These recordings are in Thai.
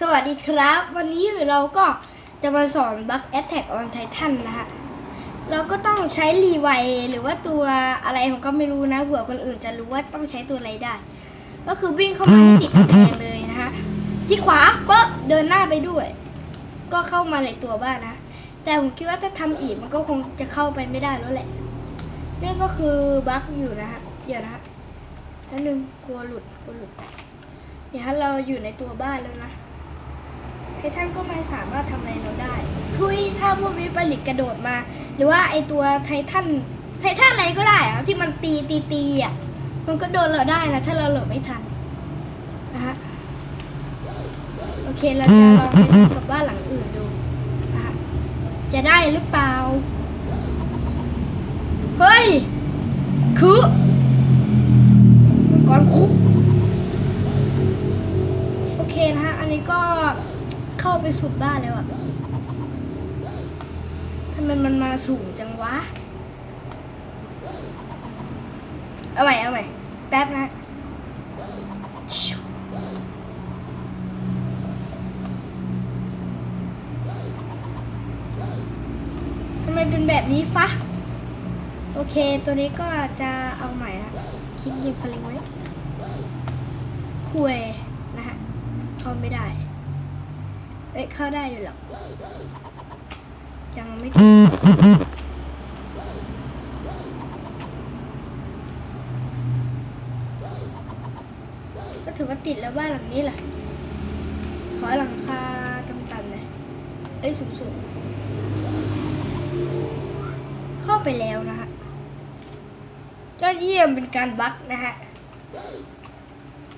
สวัสดีครับ วันนี้เราก็จะมาสอน Bug Attack on Titan นะฮะ เราก็ต้องใช้รีไวหรือว่าตัวอะไรผมก็ไม่รู้นะเผื่อคนอื่นจะรู้ว่าต้องใช้ตัวอะไรได้ ก็คือวิ่งเข้ามาติดแดงเลยนะฮะที่ขวาเป๊ะเดินหน้าไปด้วย ก็เข้ามาในตัวบ้านนะ แต่ผมคิดว่าถ้าทำอีกมันก็คงจะเข้าไปไม่ได้แล้วแหละนี่ก็คือบั๊กอยู่นะฮะเดี๋ยวนะฮะท่านหนึ่งกลัวหลุดกลัวหลุดเนี่ยฮะเราอยู่ในตัวบ้านแล้วนะ ไททันก็ไม่สามารถทำอะไรเราได้ ทุยถ้าพวกวิปริตกระโดดมา หรือว่าไอตัวไททันไททันอะไรก็ได้อะที่มันตีตีตีอะมันก็โดนเราได้นะถ้าเราหลบไม่ทันนะฮะโอเคเราจะลองไปดูกับบ้านหลังอื่นดูนะฮะจะได้หรือเปล่าเฮ้ยคือมังกรคุกโอเคนะฮะอันนี้ก็ เข้าไปสุดบ้านแล้วอะทำไมมันมาสูงจังวะ เอาใหม่เอาใหม่แป๊บนะทำไมเป็นแบบนี้ฟะ โอเค ตัวนี้ก็จะเอาใหม่นะคลิกยิงฟลิงไว้คุยนะฮะเข้าไม่ได้ เอ้ยเข้าได้อยู่หรอกยังไม่ก็ถือว่าติดแล้วบ้านหลังนี้แหละขอหลังคาต่ำๆเลยเอ้ยสูงๆ เข้าไปแล้วนะฮะยอดเยี่ยมเป็นการบั๊กนะฮะ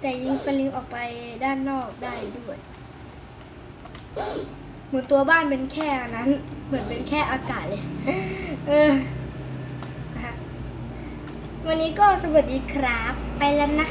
แต่ยิงฟลิงออกไปด้านนอกได้ด้วย เหมือนตัวบ้านเป็นแค่นั้น เหมือนเป็นแค่อากาศเลย เออนะฮะวันนี้ก็สวัสดีครับ ไปแล้วนะ